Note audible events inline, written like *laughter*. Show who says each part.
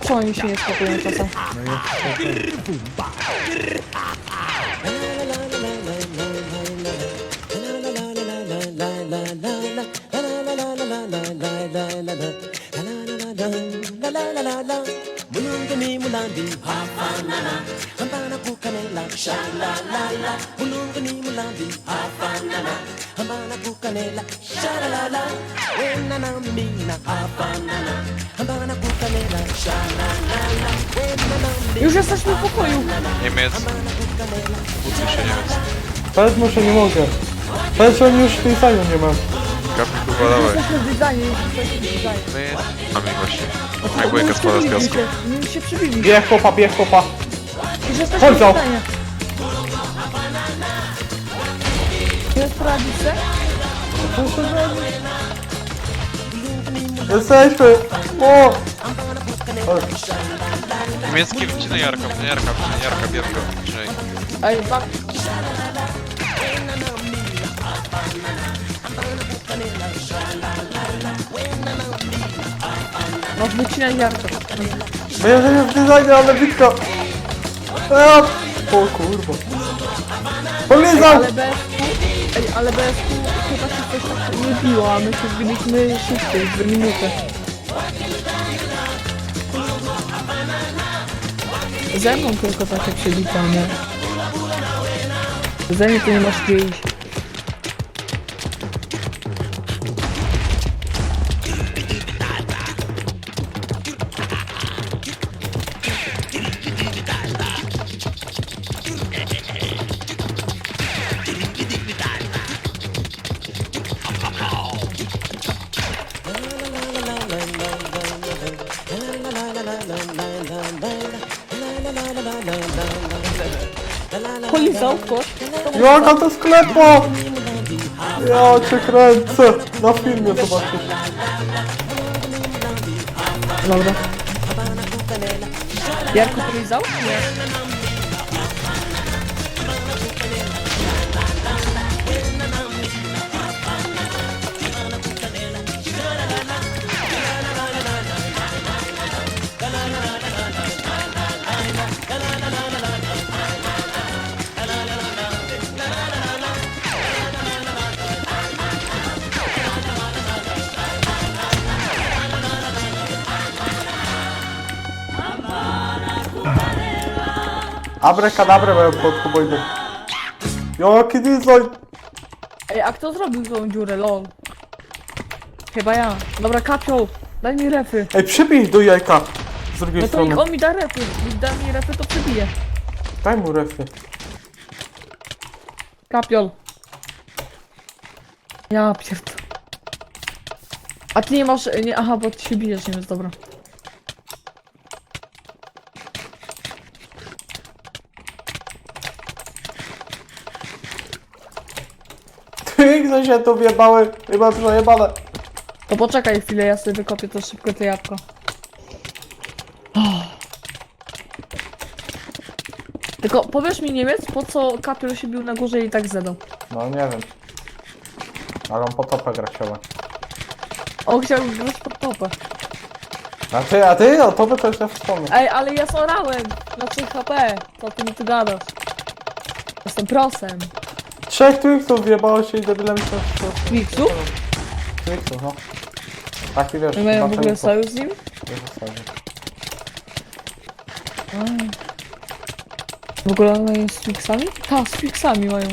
Speaker 1: Co oni się nie skakują czasem?
Speaker 2: Mulungani mulandi. Hafanana hambana kukanela shalalala. Mulungani mulandi. Hafanana hambana kukanela shalalala. Wenana mina. Hafanana hambana kukanela shalalala. Wenana
Speaker 1: Już jesteśmy w pokoju.
Speaker 3: Niemiec. Uczy się Niemiec.
Speaker 4: Powiedz mu, że nie mogę. Powiedz, że on już tej sali nie ma.
Speaker 3: Dawaj.
Speaker 1: Jesteśmy w designie, już jesteśmy w designie.
Speaker 3: My sami właśnie. Jak błęka spada z piasku.
Speaker 1: My się przybili.
Speaker 4: Bieg chłopa, bieg chłopa.
Speaker 1: Już jesteśmy
Speaker 4: Chodź,
Speaker 1: w
Speaker 4: Zał.
Speaker 1: designie. Nie sprawdzić się?
Speaker 4: Jesteśmy! O!
Speaker 3: Niemiecki wcinaj Jarka, wcinaj Jarka, wcinaj Jarka, bierz go. Wcinaj.
Speaker 1: Ej, bak. Masz wycinać jarko.
Speaker 4: My jesteśmy w designie, ale bitko! A! O kurwa. Polizał!
Speaker 1: Ale BSQ, ej, ale BSQ chyba się coś tak nie biło, a my się zbiliśmy szybciej, w minutę. Ze mną tylko takie przeliczane. Ze mnie to nie masz gdzie iść. Polizał kosz.
Speaker 4: Jaka to sklepo! Ja cię kręcę! Na filmie zobaczysz.
Speaker 1: Dobra. Jarko polizał? Nie.
Speaker 4: Abracadabra mają pod kuboidem. Jaki design!
Speaker 1: Ej, a kto zrobił tą dziurę, lol? Chyba ja. Dobra, kapiol, daj mi refy.
Speaker 4: Ej, przybij do jajka! Z drugiej
Speaker 1: No to
Speaker 4: strony.
Speaker 1: niech on mi da refy. Niech da mi refy, to przebije.
Speaker 4: Daj mu refy.
Speaker 1: Kapiol. Ja pierd... A ty nie masz... Nie, aha, bo ty się bijesz, nie więc dobra. *laughs*
Speaker 4: Co się tu wjebały? Chyba przejebane.
Speaker 1: To poczekaj chwilę, ja sobie wykopię to szybko te jabłko. *sighs* Tylko powiesz mi Niemiec, po co kapiol się bił na górze i tak zedał?
Speaker 4: No nie wiem. Ale on potopę gra chciała.
Speaker 1: On chciał grać pod topę.
Speaker 4: A ty, a ty? O tobie to już wspomnę.
Speaker 1: Ej, ale ja zorałem na 3 HP. Co ty mi tu gadasz? Jestem prosem.
Speaker 4: Trzech Twixów wjebało się i debilem to-
Speaker 1: Wiksu?
Speaker 4: Twixów, no. Taki wiesz,
Speaker 1: My mają w ogóle sojusz z nim?
Speaker 4: zasadzie.
Speaker 1: W ogóle one jest z Fixami? Tak, z Fixami mają.